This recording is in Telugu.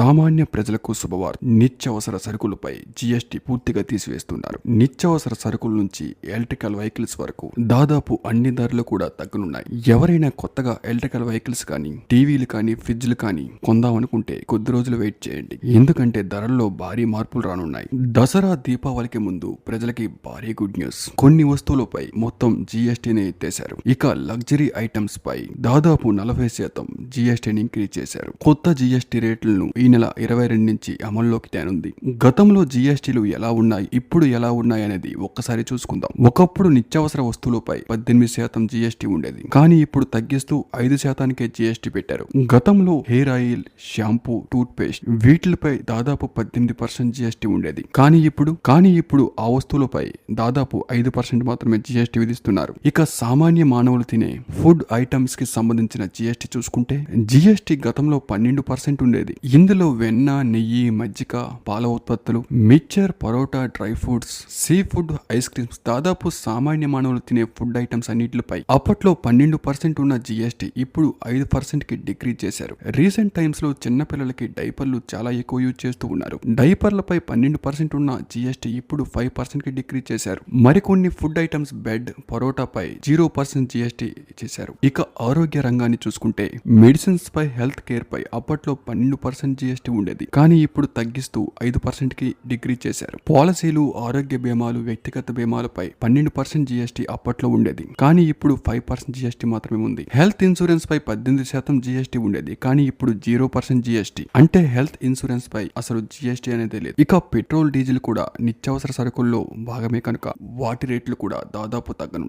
సామాన్య ప్రజలకు శుభవార్త నిత్యావసర సరుకులపై జీఎస్టీ పూర్తిగా తీసివేస్తున్నారు. నిత్యావసర సరుకుల నుంచి ఎలక్ట్రికల్ వెహికల్స్ వరకు దాదాపు అన్ని ధరలు కూడా తగ్గనున్నాయి. ఎవరైనా కొత్తగా ఎలక్ట్రికల్ వెహికల్స్ కానీ టీవీలు కానీ ఫ్రిడ్జ్లు కానీ కొందామనుకుంటే కొద్ది రోజులు వెయిట్ చేయండి. ఎందుకంటే ధరల్లో భారీ మార్పులు రానున్నాయి. దసరా దీపావళికి ముందు ప్రజలకి భారీ గుడ్ న్యూస్. కొన్ని వస్తువులపై మొత్తం జీఎస్టీని ఎత్తేశారు ఇక లగ్జరీ ఐటమ్స్ పై దాదాపు నలభై శాతం జీఎస్టీని ఇంక్రీజ్ చేశారు. కొత్త జీఎస్టీ రేట్లను ఈ నెల ఇరవై రెండు నుంచి అమల్లోకి తేనుంది. గతంలో జీఎస్టీలు ఎలా ఉన్నాయి ఇప్పుడు ఎలా ఉన్నాయి అనేది ఒక్కసారి చూసుకుందాం. ఒకప్పుడు నిత్యావసర వస్తువులపై పద్దెనిమిది శాతం జీఎస్టీ ఉండేది. కానీ ఇప్పుడు తగ్గిస్తూ ఐదు శాతానికే జీఎస్టీ పెట్టారు. గతంలో hair oil shampoo toothpaste వీటిపై దాదాపు పద్దెనిమిది పర్సెంట్ జీఎస్టీ ఉండేది. కానీ ఇప్పుడు కానీ ఇప్పుడు ఆ వస్తువులపై దాదాపు ఐదు పర్సెంట్ మాత్రమే జీఎస్టీ విధిస్తున్నారు. ఇక సామాన్య మానవులు తినే ఫుడ్ ఐటమ్స్కి సంబంధించిన జీఎస్టీ చూసుకుంటే జీఎస్టీ గతంలో పన్నెండు పర్సెంట్ ఉండేది. ఇందులో వెన్న నెయ్యి మజ్జిగ పాల ఉత్పత్తులు mixture parota dry fruits seafood ice creams దాదాపు సామాన్య మానవులు తినే ఫుడ్ ఐటమ్స్ అన్నిటిపై అప్పట్లో పన్నెండు పర్సెంట్ ఉన్న జీఎస్టీ ఇప్పుడు ఐదు పర్సెంట్కి డిగ్రీ చేశారు. రీసెంట్ టైమ్స్లో చిన్న పిల్లలకి డైపర్లు చాలా ఎక్కువ యూజ్ చేస్తూ ఉన్నారు. డైపర్లపై పన్నెండు పర్సెంట్ ఉన్న జిఎస్టి ఇప్పుడు ఫైవ్ పర్సెంట్కి డిగ్రీ చేశారు. మరికొన్ని ఫుడ్ ఐటమ్స్ బెడ్ పరోటాపై జీరో పర్సెంట్ జీఎస్టీ చేశారు. ఇక ఆరోగ్య రంగాన్ని చూసుకుంటే మెడిసిన్స్ పై హెల్త్ కేర్ పై అప్పట్లో పన్నెండు పర్సెంట్ జీఎస్టీ ఉండేది. కానీ ఇప్పుడు తగ్గిస్తూ ఐదు పర్సెంట్కి డిగ్రీ చేశారు. పాలసీలు ఆరోగ్య బీమాలు వ్యక్తిగత బీమాలపై పన్నెండు పర్సెంట్ జీఎస్టీ అప్పట్లో ఉండేది. కానీ ఇప్పుడు ఫైవ్ పర్సెంట్ జీఎస్టీ మాత్రమే ఉంది. హెల్త్ ఇన్సూరెన్స్ పై పద్దెనిమిది శాతం జీఎస్టీ ఉండేది. కానీ ఇప్పుడు జీరో పర్సెంట్ జీఎస్టీ. అంటే హెల్త్ ఇన్సూరెన్స్ పై అసలు జీఎస్టీ అనేది లేదు. ఇక పెట్రోల్ డీజిల్ కూడా నిత్యావసర సరుకుల్లో భాగమే కనుక. వాటి రేట్లు కూడా దాదాపు తగ్గనున్నాయి.